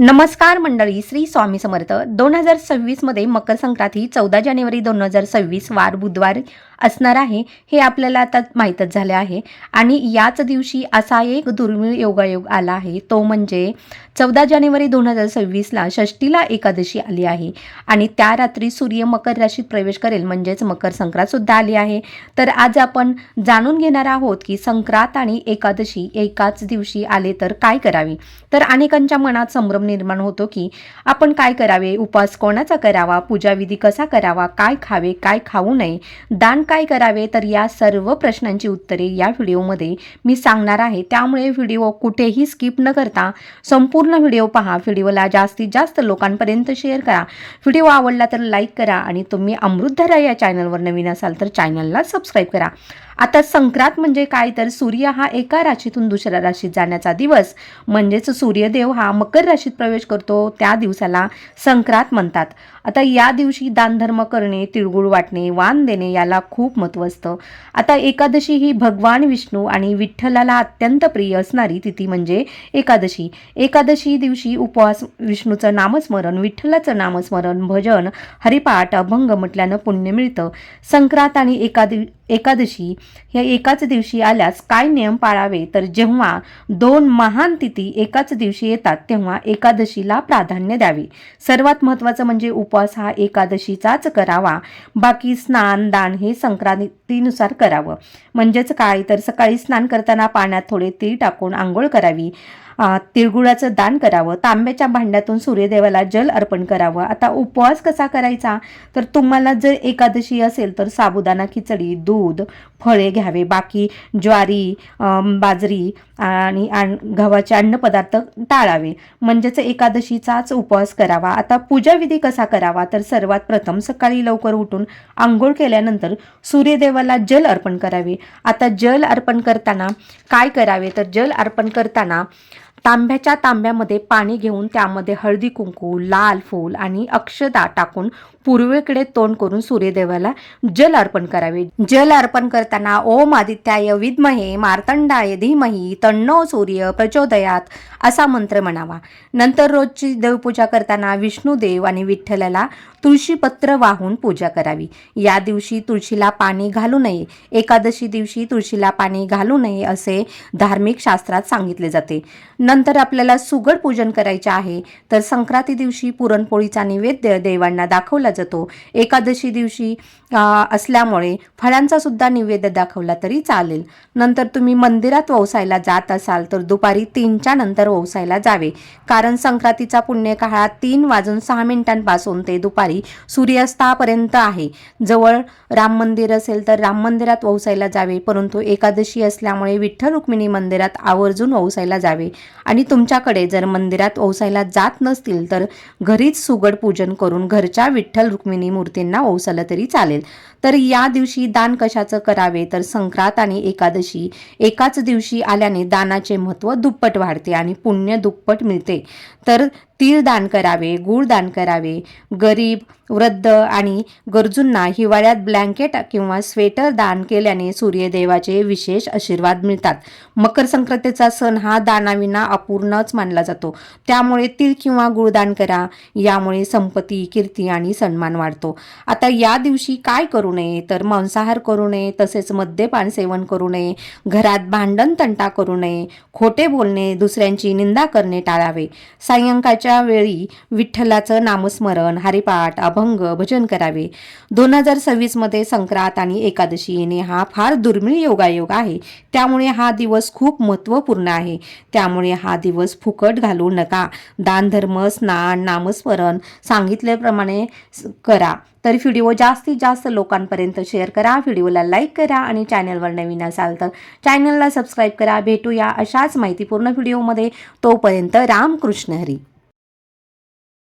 नमस्कार मंडळी श्री स्वामी समर्थ. दोन हजार सव्वीसमध्ये मकर संक्रांत ही चौदा जानेवारी दोन हजार सव्वीस वार बुधवार असणार आहे. हे आपल्याला आता माहीतच झाले आहे. आणि याच दिवशी असा एक दुर्मिळ योगायोग आला आहे. तो म्हणजे चौदा जानेवारी दोन हजार सव्वीसला षष्टीला एकादशी आली आहे. आणि त्या रात्री सूर्य मकर राशीत प्रवेश करेल म्हणजेच मकर संक्रांतसुद्धा आली आहे. तर आज आपण जाणून घेणार आहोत की संक्रांत आणि एकादशी एकाच दिवशी आले तर काय करावे? तर अनेकांच्या मनात संभ्रम निर्माण होतो की आपण काय करावे? उपवास कोणाचा करावा? पूजाविधी कसा करावा? काय खावे? काय खाऊ नये? दान काय करावे? तर या सर्व प्रश्नांची उत्तरे या व्हिडिओमध्ये मी सांगणार आहे. त्यामुळे व्हिडिओ कुठेही स्किप न करता संपूर्ण व्हिडिओ पहा. व्हिडिओला जास्तीत जास्त लोकांपर्यंत शेअर करा. व्हिडिओ आवडला तर लाईक करा आणि तुम्ही अमृतधारा या चॅनलवर नवीन असाल तर चॅनलला सबस्क्राईब करा. आता संक्रांत म्हणजे काय? तर सूर्य हा एका राशीतून दुसऱ्या राशीत जाण्याचा दिवस. म्हणजेच सूर्यदेव हा मकर राशीत प्रवेश करतो. त्या दिवसाला संक्रांत म्हणतात. आता या दिवशी दानधर्म करणे तिळगुळ वाटणे वाण देणे याला खूप महत्त्व असतं. आता एकादशी ही भगवान विष्णू आणि विठ्ठलाला अत्यंत प्रिय असणारी तिथी म्हणजे एकादशी. एकादशी दिवशी उपवास विष्णूचं नामस्मरण विठ्ठलाचं नामस्मरण भजन हरिपाठ अभंग म्हटल्यानं पुण्य मिळतं. संक्रांत आणि एकादि एकादशी ह्या एकाच दिवशी आल्यास काय नियम पाळावे? तर जेव्हा दोन महान तिथी एकाच दिवशी येतात तेव्हा एकादशीला प्राधान्य द्यावे. सर्वात महत्त्वाचं म्हणजे उपवास हा एकादशीचाच करावा. बाकी स्नान दान हे संक्रांतीनुसार करावं. म्हणजेच काय? तर सकाळी स्नान करताना पाण्यात थोडे तीळ टाकून आंघोळ करावी. तिळगुळाचं दान करावं तांब्याच्या भांड्यातून सूर्यदेवाला जल अर्पण करावं. आता उपवास कसा करायचा? तर तुम्हाला जर एकादशी असेल तर साबुदाणा खिचडी दूध फळे घ्यावे. बाकी ज्वारी बाजरी आणि आण- गव्हाचे अन्नपदार्थ टाळावे. म्हणजेच एकादशीचाच उपवास करावा. आता पूजाविधी कसा करावा? तर सर्वात प्रथम सकाळी लवकर उठून आंघोळ केल्यानंतर सूर्यदेवाला जल अर्पण करावे. आता जल अर्पण करताना काय करावे? तर जल अर्पण करताना तांब्याच्या तांब्यामध्ये पाणी घेऊन त्यामध्ये हळदी कुंकू लाल फूल आणि अक्षदा टाकून पूर्वेकडे तोंड करून सूर्यदेवाला जल अर्पण करावे. जल अर्पण करताना ओम आदित्याय विद्महे मार्तंडाय धीमही तण्णो सूर्य प्रचोदयात असा मंत्र म्हणावा. नंतर रोजची देवपूजा करताना विष्णुदेव आणि विठ्ठलाला तुळशीपत्र वाहून पूजा करावी. या दिवशी तुळशीला पाणी घालू नये. एकादशी दिवशी तुळशीला पाणी घालू नये असे धार्मिक शास्त्रात सांगितले जाते. नंतर आपल्याला सुगड पूजन करायचे आहे. तर संक्रांती दिवशी पुरणपोळीचा नैवेद्य देवांना दाखवला जातो. एकादशी दिवशी असल्यामुळे फळांचा सुद्धा नैवेद्य दाखवला तरी चालेल. नंतर तुम्ही मंदिरात ववसायला जात असाल तर दुपारी तीनच्या नंतर ववसायला जावे. कारण संक्रांतीचा पुण्यकाळात तीन वाजून सहा मिनिटांपासून ते दुपारी सूर्यास्तापर्यंत आहे. जवळ राम मंदिर असेल तर राम मंदिरात ववसायला जावे. परंतु एकादशी असल्यामुळे विठ्ठल रुक्मिणी मंदिरात आवर्जून ववसायला जावे. आणि तुमच्याकडे जर मंदिरात ओसायला जात नसतील तर घरीच सुगड पूजन करून घरच्या विठ्ठल रुक्मिणी मूर्तींना ववसालं तरी चालेल. तर या दिवशी दान कशाचं करावे? तर संक्रांत आणि एकादशी. एकाच दिवशी आल्याने दानाचे महत्त्व दुप्पट वाढते आणि पुण्य दुप्पट मिळते. तर तीळ दान करावे गूळ दान करावे. गरीब वृद्ध आणि गरजूंना हिवाळ्यात ब्लँकेट किंवा स्वेटर दान केल्याने सूर्यदेवाचे विशेष आशीर्वाद मिळतात. मकर संक्रांतीचा सण हा दानाविना अपूर्णच मानला जातो. त्यामुळे तीळ किंवा गुळदान करा यामुळे संपत्ती कीर्ती आणि सन्मान वाढतो. आता या दिवशी काय करू नये? तर मांसाहार करू नये तसेच मद्यपान सेवन करू नये घरात भांडण तंटा करू नये खोटे बोलणे दुसऱ्यांची निंदा करणे टाळावे. सायंकाळच्या वेळी विठ्ठलाचं नामस्मरण हरिपाठ अभंग भजन करावे. दोन हजार सव्वीसमध्ये संक्रांत आणि एकादशी येणे हा फार दुर्मिळ योगायोग आहे. त्यामुळे हा दिवस खूप महत्त्वपूर्ण आहे. त्यामुळे हा दिवस फुकट घालू नका. दानधर्म स्नान नामस्मरण सांगितल्याप्रमाणे करा. तर व्हिडिओ जास्तीत जास्त लोकांपर्यंत शेअर करा. व्हिडिओला लाईक करा आणि चॅनलवर नवीन असाल तर चॅनलला सबस्क्राईब करा. भेटूया अशाच माहितीपूर्ण व्हिडिओमध्ये. तोपर्यंत रामकृष्ण हरी.